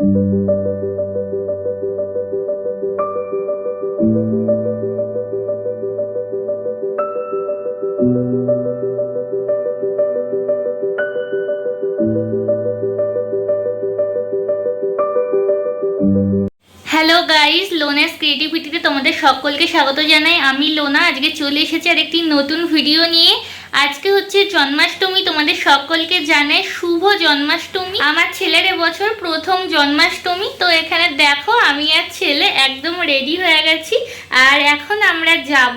Hello guys লোনাস ক্রিয়েটিভিটিতে তোমাদের সকলকে স্বাগত জানাই। আমি লোনা, আজকে চলে এসেছি আর একটি নতুন ভিডিও নিয়ে। আজকে হচ্ছে জন্মাষ্টমী, তোমাদের সকলকে জানাই শুভ জন্মাষ্টমী। আমার ছেলের বছর প্রথম জন্মাষ্টমী, তো এখানে দেখো আমি আর ছেলে একদম রেডি হয়ে গেছি। আর এখন আমরা যাব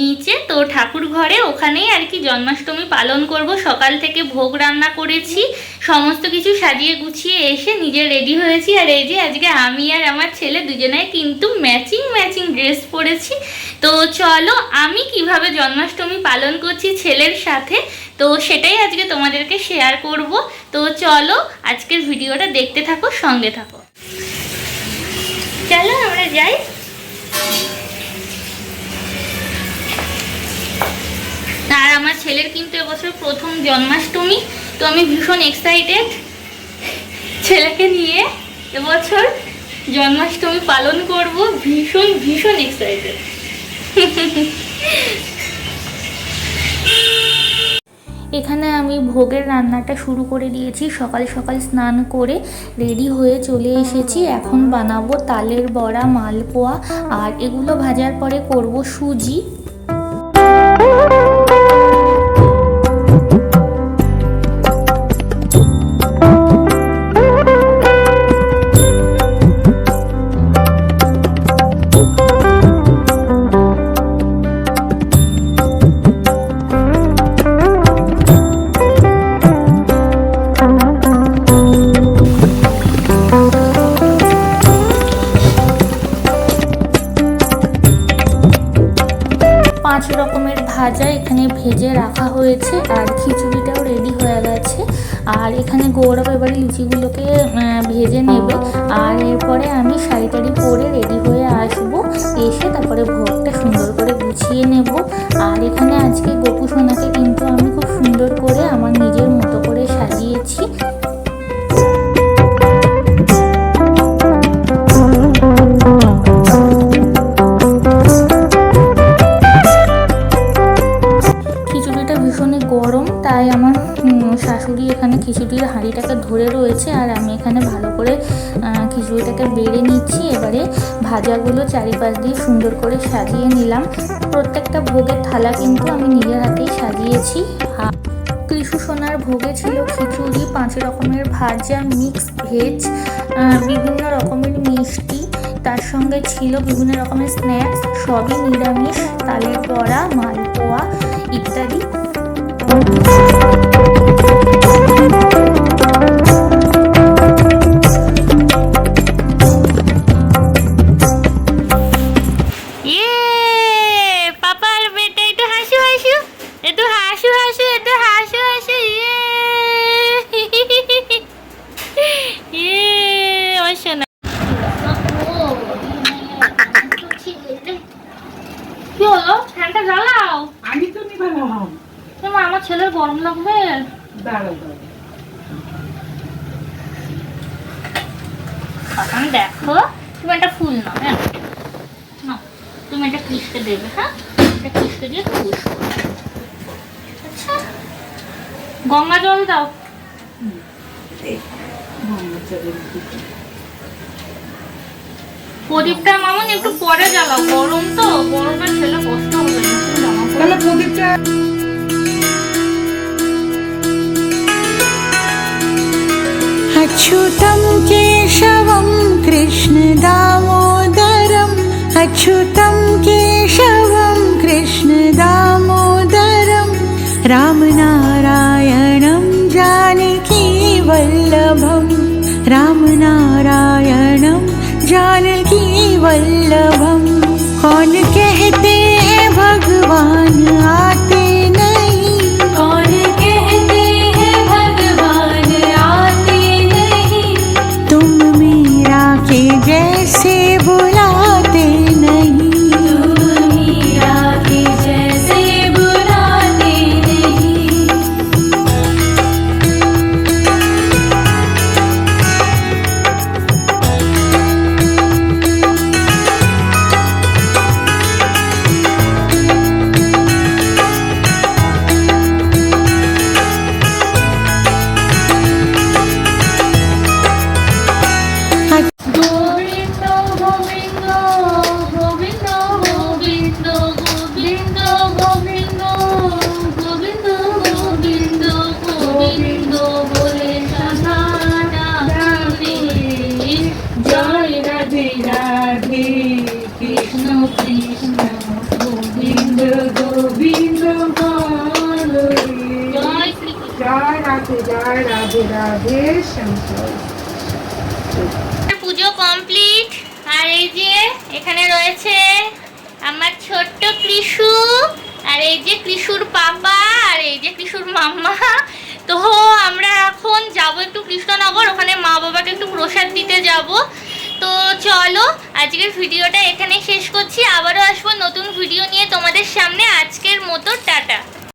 নিচে। তো ঠাকুর ঘরে ওখানেই আর কি জন্মাষ্টমী পালন করব। সকাল থেকে ভোগ রান্না করেছি। সমস্ত কিছু সাজিয়ে গুছিয়ে এসে নিজে রেডি হয়েছি। আর এই যে আজকে আমি আর আমার ছেলে দুজনাই কিন্তু ম্যাচিং ম্যাচিং ড্রেস পরেছি। তো চলো আমি কীভাবে জন্মাষ্টমী পালন করছি ছেলের সাথে, তো সেটাই আজকে তোমাদেরকে শেয়ার করব। তো চলো আজকের ভিডিওটা দেখতে থাকো, সঙ্গে থাকো। চলো আমরা যাই। আর আমার ছেলের কিন্তু এবছর প্রথম জন্মাষ্টমী, তো আমি ভীষণ এক্সাইটেড ছেলেকে নিয়ে এবছর জন্মাষ্টমী পালন করব, ভীষণ ভীষণ এক্সাইটেড এখানে আমি ভোগের রান্নাটা শুরু করে দিয়েছি, সকাল সকাল স্নান করে রেডি হয়ে চলে এসেছি। এখন বানাবো তালের বড়া, মালপোয়া, আর এগুলো ভাজার পরে করব সুজি। রকমের ভাজা এখানে ভেজে রাখা হয়েছে আর খিচুড়িটাও রেডি হয়ে গেছে। আর এখানে গৌরব এবারে লুচিগুলোকে ভেজে নেবে। আর এরপরে আমি শাড়ি টাড়ি পরে রেডি হয়ে আসব। এসে তারপরে ভোগটা সুন্দর করে গুছিয়ে নেব। আর এখানে আজকে গোপু সোনাকে কিন্তু আমি খুব সুন্দর করে আমার শাশুড়ি এখানে খিচুড়ির হাঁড়িটাকে ধরে রয়েছে আর আমি এখানে ভালো করে খিচুড়িটাকে বেড়ে নিচ্ছি। এবারে ভাজাগুলো চারিপাশ দিয়ে সুন্দর করে সাজিয়ে নিলাম। প্রত্যেকটা ভোগের থালা কিন্তু আমি নিজের হাতেই সাজিয়েছি। কৃষু সোনার ভোগে ছিল খিচুড়ি, পাঁচ রকমের ভাজা মিক্স ভেজ বিভিন্ন রকমের মিষ্টি, তার সঙ্গে ছিল বিভিন্ন রকমের স্ন্যাক্স সবই নিরামিষ, তালের বড়া, মালপোয়া ইত্যাদি। আমার ছেলের গরম লাগবে? দাঁড়াও দেখো তুমি একটা ফুল নাও হ্যাঁ? তুমি এটা দেবে হ্যাঁ? এটা দিয়ে আচ্ছা। গঙ্গা জল দাও। প্রদীপটা মামন একটু পরে জ্বালাও গরম তো গরমে ছেলে কষ্ট হবে প্রদীপটা अच्युतं केशवं कृष्णदामोदरम्। अच्युतं केशवं कृष्णदामोदरं रामनारायणं जानकीवल्लभं रामनारायणं जानकीवल्लभं कौन कहते পুজো কমপ্লিট আর এই যে এখানে রয়েছে আমার ছোট্ট কৃষু, আর এই যে কৃষুর পাপা, আর এই যে কৃষুর মাম্মা। তো আমরা এখন যাব একটু কৃষ্ণ চলো আজকের ভিডিওটা এখানে শেষ করছি। আবারও আসব নতুন ভিডিও নিয়ে তোমাদের সামনে। আজকের মতো টাটা।